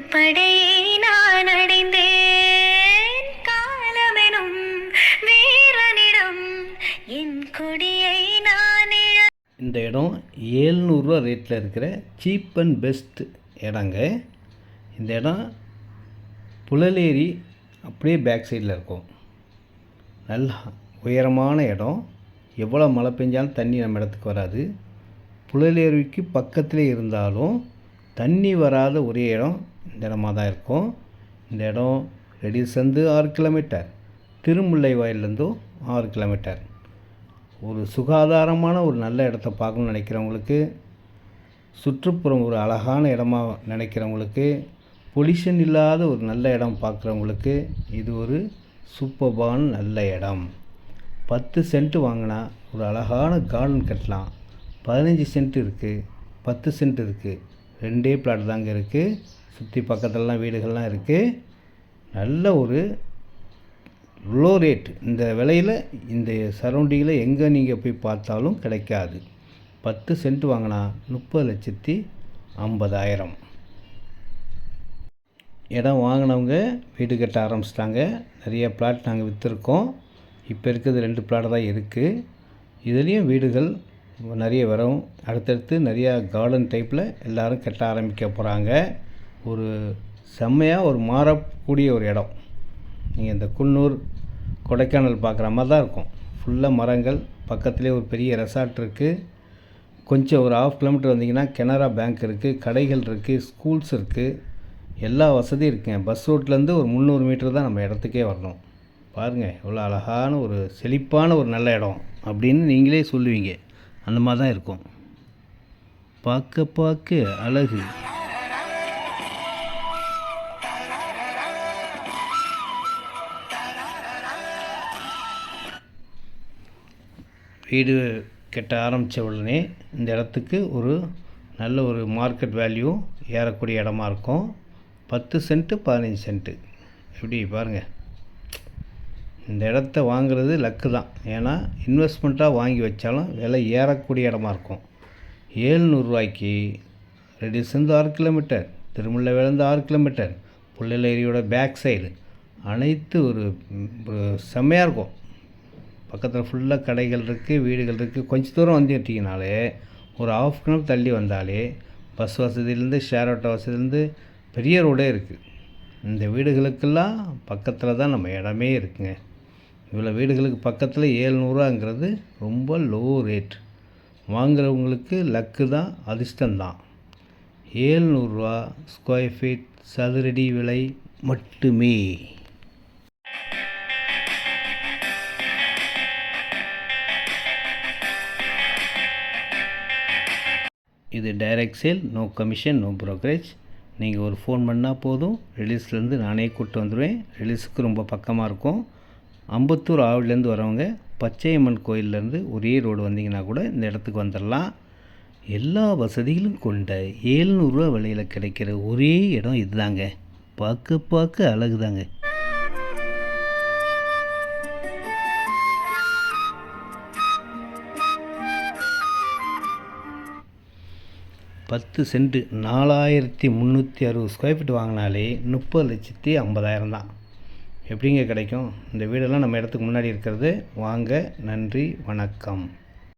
ஒரு படையை நான் அடைந்தேன். காலமெனும் வீரனிடம் என் கொடியை நான் இழ இந்த இடம் ஏழ்நூறுரூவா ரேட்டில் இருக்கிற சீப் அண்ட் பெஸ்ட் இடங்க. இந்த இடம் புழலேரி அப்படியே பேக் சைடில் இருக்கும். நல்லா உயரமான இடம். எவ்வளோ மழை பெஞ்சாலும் தண்ணி நம்ம இடத்துக்கு வராது. புழலேரிக்கு பக்கத்திலே இருந்தாலும் தண்ணி வராத ஒரே இடம் இந்த இடமா தான் இருக்கும். இந்த இடம் ரெடிசந்து ஆறு கிலோமீட்டர். திருமுல்லை வாயிலேருந்தும் ஆறு கிலோமீட்டர். ஒரு சுகாதாரமான ஒரு நல்ல இடத்த பார்க்கணும்னு நினைக்கிறவங்களுக்கு சுற்றுப்புறம் ஒரு அழகான இடமா நினைக்கிறவங்களுக்கு பொல்யூஷன் இல்லாத ஒரு நல்ல இடம் பார்க்குறவங்களுக்கு இது ஒரு சூப்பர்பான நல்ல இடம். பத்து சென்ட் வாங்கினா ஒரு அழகான கார்டன் கட்டலாம். பதினஞ்சு சென்ட் இருக்குது பத்து சென்ட் இருக்குது ரெண்டே பிளாட் தாங்க இருக்குது சுற்றி பக்கத்துலலாம் வீடுகள்லாம் இருக்குது நல்ல ஒரு லோ ரேட் இந்த விலையில் இந்த சரௌண்டிங்கில் எங்கே நீங்கள் போய் பார்த்தாலும் கிடைக்காது. பத்து சென்ட் வாங்கினா முப்பது லட்சத்தி ஐம்பதாயிரம். இடம் வாங்கினவங்க வீடு கட்ட ஆரம்பிச்சிட்டாங்க. நிறைய பிளாட் நாங்கள் விற்றுருக்கோம் இப்போ இருக்கிறது ரெண்டு பிளாட் தான் இருக்குது இதுலேயும் வீடுகள் நிறைய வரும். அடுத்தடுத்து நிறையா கார்டன் டைப்பில் எல்லோரும் கட்ட ஆரம்பிக்க போகிறாங்க ஒரு செம்மையாக ஒரு மாறக்கூடிய ஒரு இடம். நீங்கள் இந்த குன்னூர் கொடைக்கானல் பார்க்குற மாதிரி தான் இருக்கும். ஃபுல்லாக மரங்கள் பக்கத்துலேயே ஒரு பெரிய ரெசார்ட் இருக்குது கொஞ்சம் ஒரு ஆஃப் கிலோமீட்டர் வந்தீங்கன்னா கெனரா பேங்க் இருக்குது கடைகள் இருக்குது ஸ்கூல்ஸ் இருக்குது எல்லா வசதியும் இருக்குங்க பஸ் ரோட்லேருந்து ஒரு முந்நூறு மீட்டர் தான் நம்ம இடத்துக்கே வரணும். பாருங்கள் எவ்வளோ அழகான ஒரு செழிப்பான ஒரு நல்ல இடம் அப்படின்னு நீங்களே சொல்லுவீங்க. அந்த மாதிரி தான் இருக்கும். பார்க்க பார்க்க அழகு. வீடு கட்ட ஆரம்பித்த உடனே இந்த இடத்துக்கு ஒரு நல்ல ஒரு மார்க்கெட் வேல்யூ ஏறக்கூடிய இடமா இருக்கும். பத்து சென்ட்டு பதினஞ்சு சென்ட்டு. எப்படி பாருங்கள் இந்த இடத்த வாங்குறது லக்கு தான். ஏன்னா இன்வெஸ்ட்மெண்ட்டாக வாங்கி வச்சாலும் விலை ஏறக்கூடிய இடமா இருக்கும். ஏழ்நூறுரூவாய்க்கு ரெடிஸ்லேருந்து ஆறு கிலோமீட்டர் திருமுல்லை ஆறு கிலோமீட்டர் புள்ளலேரியோட பேக் சைடு அனைத்து ஒரு செம்மையாக இருக்கும். பக்கத்தில் ஃபுல்லாக கடைகள் இருக்குது வீடுகள் இருக்குது கொஞ்ச தூரம் வந்துட்டிங்கனாலே ஒரு ஆஃப் கிலோமீட்டர் தள்ளி வந்தாலே பஸ் வசதியிலேருந்து ஷேர் ஆட்டோ வசதியிலேருந்து பெரிய ரோடே இருக்குது இந்த வீடுகளுக்கெல்லாம் பக்கத்தில் தான் நம்ம இடமே இருக்குங்க. இவ்வளோ வீடுகளுக்கு பக்கத்தில் ஏழ்நூறுவாங்கிறது ரொம்ப லோ ரேட் வாங்குறவங்களுக்கு லக்கு தான் அதிர்ஷ்டந்தான் ஏழ்நூறுரூவா ஸ்கொயர் ஃபீட் சதுரடி விலை மட்டுமே. இது direct sale no commission no brokerage நீங்கள் ஒரு ஃபோன் பண்ணால் போதும் ரிலீஸ்லேருந்து நானே கூப்பிட்டு வந்துடுவேன் ரிலீஸுக்கு ரொம்ப பக்கமாக இருக்கும். அம்பத்தூர் ஆவிலேருந்து வரவங்க பச்சையம்மன் கோயிலேருந்து ஒரே ரோடு வந்தீங்கன்னா கூட இந்த இடத்துக்கு வந்துடலாம். எல்லா வசதிகளும் கொண்ட ஏழ்நூறுரூவா விலையில் கிடைக்கிற ஒரே இடம் இதுதாங்க. பார்க்க பார்க்க அழகுதாங்க. பத்து சென்ட்டு நாலாயிரத்தி முந்நூற்றி அறுபது ஸ்கொயர் ஃபீட் வாங்கினாலே முப்பது லட்சத்தி ஐம்பதாயிரம் தான். எப்படிங்க கிடைக்கும்? இந்த வீடெல்லாம் நம்ம இடத்துக்கு முன்னாடி இருக்கிறது. வாங்க நன்றி வணக்கம்.